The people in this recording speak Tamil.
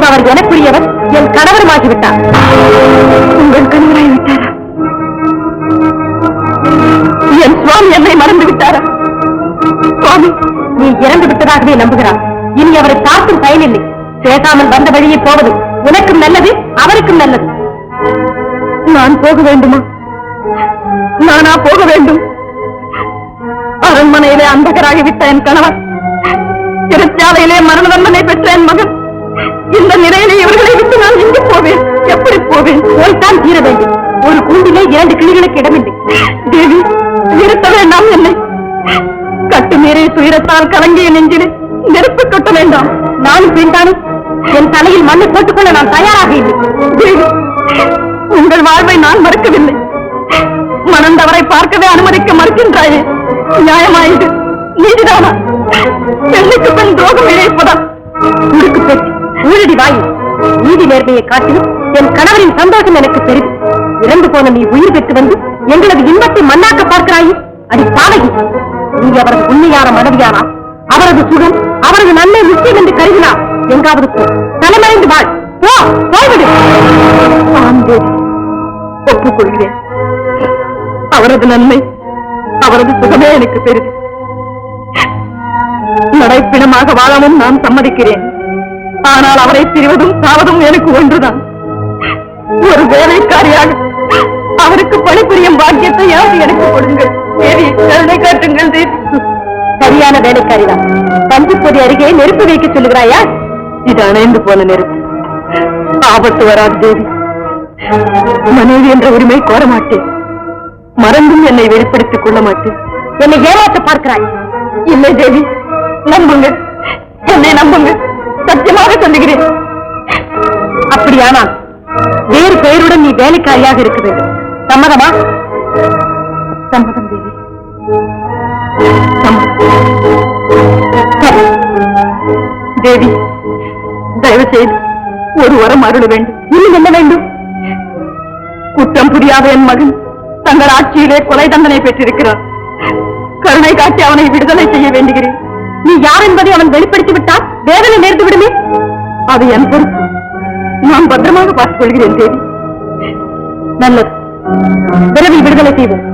இப்போது அவர் எனக்குரியவர் என் கணவருமாகிவிட்டார். உங்கள் கணவராகிவிட்டாரா? என் சுவாமி என்னை மறந்து விட்டாரா சுவாமி நீ இறந்து விட்டதாகவே நம்புகிறார். இனி அவரை காக்கும் பயனில்லை. பேசாமல் வந்த வழியே போவது உனக்கும் நல்லது அவருக்கும் நல்லது. நான் போக வேண்டுமா? நானா போக வேண்டும்? அரண்மனையிலே அந்தகராகிவிட்ட என் கணவன் திருச்சாலையிலே மரண தண்டனை பெற்ற என் மகன் இந்த நிலையிலே இவர்களை விட்டு நான் எங்கு போவேன்? எப்படி போவேன்? போய்த்தான் தீர வேண்டும். ஒரு கூண்டிலே இரண்டு கிளிகளுக்கு இடமில்லை. தேவி நிறுத்த வேண்டாம் என்னை. கட்டு மீறி துயரத்தால் கலங்கிய நெஞ்சிலே நெருப்பு கட்ட வேண்டாம். நானும் பெண்தானே என் தலையில் மண்ணை போட்டுக்கொள்ள நான் தயாராக இல்லை. தேவி உங்கள் வாழ்வை நான் மறுக்கவில்லை. மணந்தவரை பார்க்கவே அனுமதிக்க மறுக்கின்றாயே. நியாயமாயிடு நீதிதானா? பெண்ணுக்கு பெண் துரோகம் இழைப்பதா ஊழடி வாயு. நீதி நேர்மையை காட்டிலும் என் கணவரின் சந்தோஷம் எனக்கு பெரிது இறந்து போன நீ உயிர் பெற்று வந்து எங்களது இன்பத்தை மண்ணாக்க பார்க்கிறாயே அடி பாலகி நீ அவரது உண்மையான மனைவியானா? அவரது சுகம் அவரது நன்மை நிச்சயம் என்று கருதினா? எங்காவது போ. தலைமறைந்து வாழ். போ போய்விடு. ஒப்புக்கொள்கிறேன். அவரது நன்மை அவரது சுகமே எனக்கு பெரிது. நடைப்பிணமாக வாழவும் நான் சம்மதிக்கிறேன். ஆனால் அவரை பிரிவதும் சாவதும் எனக்கு ஒன்றுதான். ஒரு வேலைக்காரியாக அவருக்கு பணிபுரியும் பாக்கியத்தை யாரு எனக்கு கொடுங்கள். தேவி கருணை காட்டுங்கள் தேவி. சரியான வேலைக்காரிதான். பஞ்சுப்பொடி அருகே நெருப்பு வைக்க சொல்லுகிறாயா? இது அணைந்து போன நெருப்பு. ஆபத்து வராது தேவி. மனைவி என்ற உரிமை கோர மாட்டேன் மறந்தும் என்னை வெளிப்படுத்திக் கொள்ள மாட்டேன். என்னை ஏமாற்ற பார்க்கிறாய். இல்லை தேவி. நம்புங்க என்னை நம்புங்க சத்தியமா சொல்லுகிறேன் அப்படியானால் வேறு பெயருடன் நீ வேலைக்காரியாக இருக்க வேண்டும். சம்மதமா? சம்மதம் தேவி. தேவி தயவு செய்து ஒரு வரம் அருள வேண்டும். இன்னும் என்ன வேண்டும்? குற்றம் புரியாத என் மகன் தங்கள் ஆட்சியிலே கொலை தண்டனை பெற்றிருக்கிறார். கருணை காட்டி அவனை விடுதலை செய்ய வேண்டுகிறேன். நீ யார் என்பதை அவன் வெளிப்படுத்தி விட்டால் வேதனை நேர்ந்து விடுமே? அது என் பொறுப்பு. நான் பத்திரமாக பார்த்துக் கொள்கிறேன் தேவி. நல்லது. விரைவில் விடுதலை செய்வோம்.